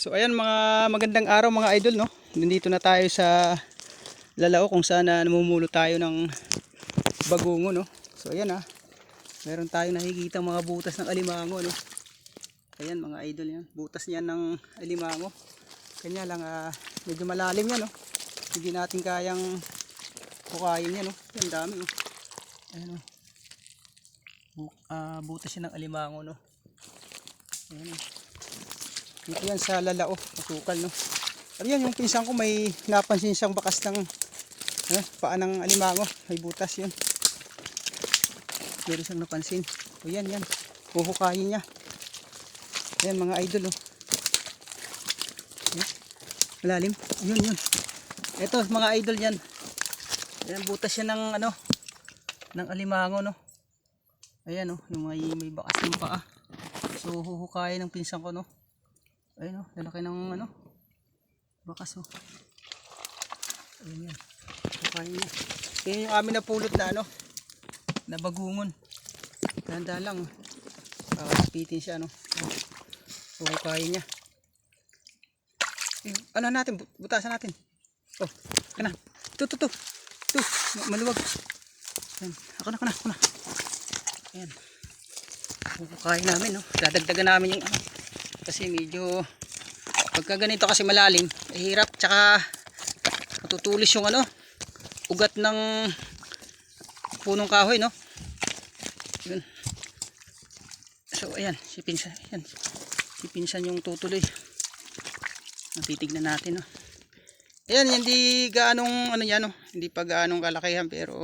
So ayan mga magandang araw mga idol no. Nandito na tayo sa Lalao kung saan na namumulo tayo ng bagungo no. So ayan ah. Meron tayong nakikita mga butas ng alimango no. Ayan mga idol yan. Butas niyan ng alimango. Kanya lang ah, medyo malalim yan no. Hindi natin kayang kukain yan no. Yan dami oh. Ayan. Bu- ah, butas yan ng alimango no. Ayan oh. Dito yan sa lalao, masukal no. Ayun yung pinsan ko may napansin siyang bakas ng eh, paa ng alimango, may butas yun. Meron siyang napansin. O yan yan, huhukayin niya. Yan mga idol oh. Ayan. Malalim, yun yun. Ito mga idol yan. Ayan butas yan ng ano, ng alimango no. Ayan oh, yung may, may bakas ng paa. So huhukayin ng pinsan ko no. Ayun oh, lalaki ng ano. Bakas oh. Ayun yan. Kukain niya. Yan yung amin na pulot na ano. Na bagungon. Ganda lang. Kakaspitin siya no. So kukain niya. Eh, ano natin? Bu- Butasan natin. Oh, kana. Ito, ito. Ito, ma- maluwag. Ayan. Ako na, ako na, ako na. Ayan. Kukain namin no. Dadagdagan namin yung ano kasi medyo pagka ganito kasi malalim eh, hirap tsaka matutulis yung ano ugat ng punong kahoy no? Yun. So ayan si pinsan ayan. Si pinsan yung tutuloy. Titignan natin no? Ayan hindi gaanong ano yan no? Hindi pa gaanong kalakihan pero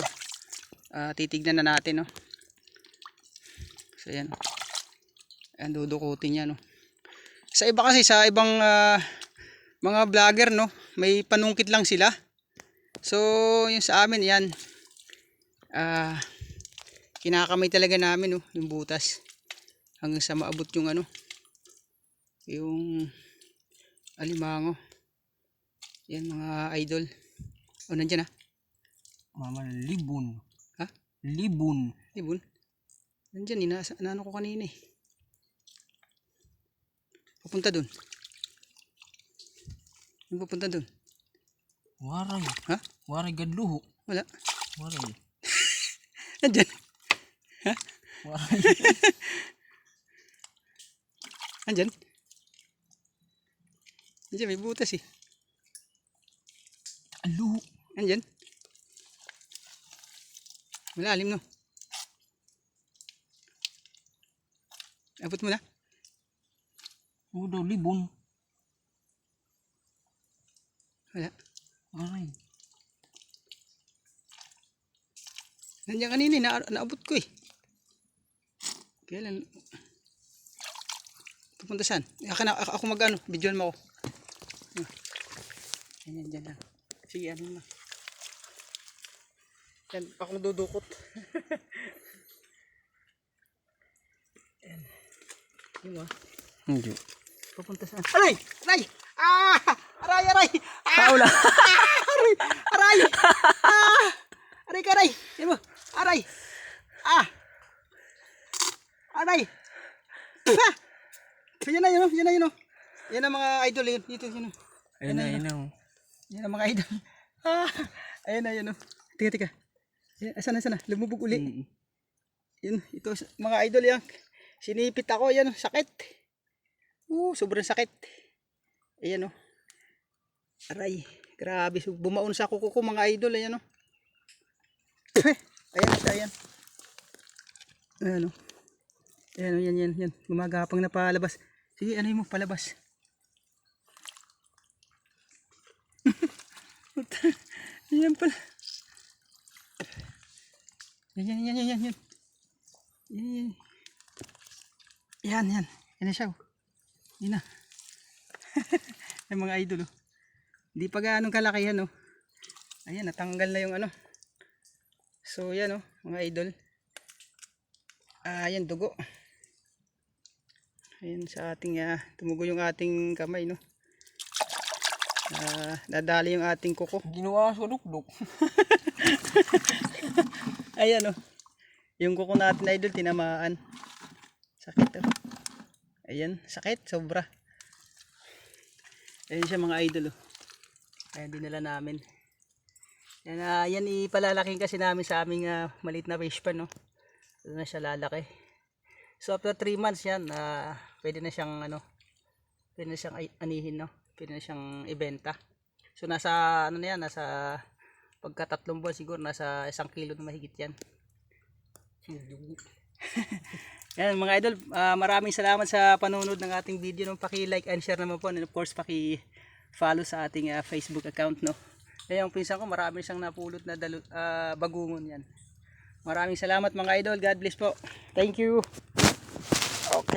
ah, titignan na natin no? So ayan. Ayan dudukutin niya no sa iba kasi sa ibang ah, mga vlogger no may panungkit lang sila. So yung sa amin yan. Ah kinakamay talaga namin no yung butas. Hanggang sa maabot yung ano yung alimango. Yan mga idol. O nandyan ah. Mama, libon. Ha? Libon. ibon nandyan inasa ano ko kanina eh papunta dun yung papunta dun Waray. Ha? Waray gadluho. wala Waray. nandyan Waray. Andyan. Andyan, may butas eh. Aluho. Andyan. Malalim no. Abot mo na. Oo daw, libon. Wala. Waray. Nandiyan kanina, na naabot ko eh. Kailan? Pupunta saan? Ako, na, ako, ako mag-ano, videoan mo ako. Ah. Yan, yan, dyan lang. Sige, ano na. Yan, akong dudukot. yan. Yun ah. Hindi. Papunta saan? Aray! Aray! Ah! Aray! Aray! Ah! Paula. Aray! Aray! Ah! Aray ka, aray! Yan mo! Aray! Ah! Aray! Ah! So, yan na yun, oh. yan na yun. oh. Yan ang mga idol yun. Dito, yun. oh. Ayun na, ayun na. oh. Yan ang mga idol. Ah! Ayan na yun. oh. Tika, tika. Yan, asan na, asan na? Lumubog uli. Mm. Yun, ito mga idol yan. Sinipit ako, yan, sakit. Uh, sobrang sakit. Ayan oh. Aray, grabe. Bumaon sa kuko ko mga idol, ayan oh. ayan siya, ayan. Ayan oh. Ayan oh, yan, yan, yan. Gumagapang na palabas. Sige, ano mo, palabas. yan pala. Yan, yan, yan, yan, yan, yan. Yan, yan. Yan, yan. Na siya. oh. Yan na. Yung mga idol. Oh. Hindi pa gaanong kalakihan. Oh. Ayan, natanggal na yung ano. So, yan oh, mga idol. Ah, yan, dugo. Ayan sa ating, ah, tumugo yung ating kamay, no. Ah, nadali yung ating kuko. Ginawa sa dukduk. Ayan oh. Yung kuko natin idol tinamaan. Sakit oh. Ayan, sakit sobra. Ayan siya mga idol. Oh. Ayan dinala namin. Yan, ah, yan ipalalaking kasi namin sa aming uh, maliit na fish pan. No? Doon na siya lalaki. So after 3 months yan, ah, pwede na siyang ano, pwede na siyang anihin. No? Pwede na siyang ibenta. So nasa ano na yan, nasa pagkatatlong buwan siguro, nasa isang kilo na mahigit yan. Yan mga idol, ah, maraming salamat sa panonood ng ating video. No? Paki-like and share naman po. And of course, paki-follow sa ating ah, Facebook account. No? Kaya yung pinsan ko, marami siyang napulot na dalu- ah, bagungon yan. Maraming salamat mga idol. God bless po. Thank you.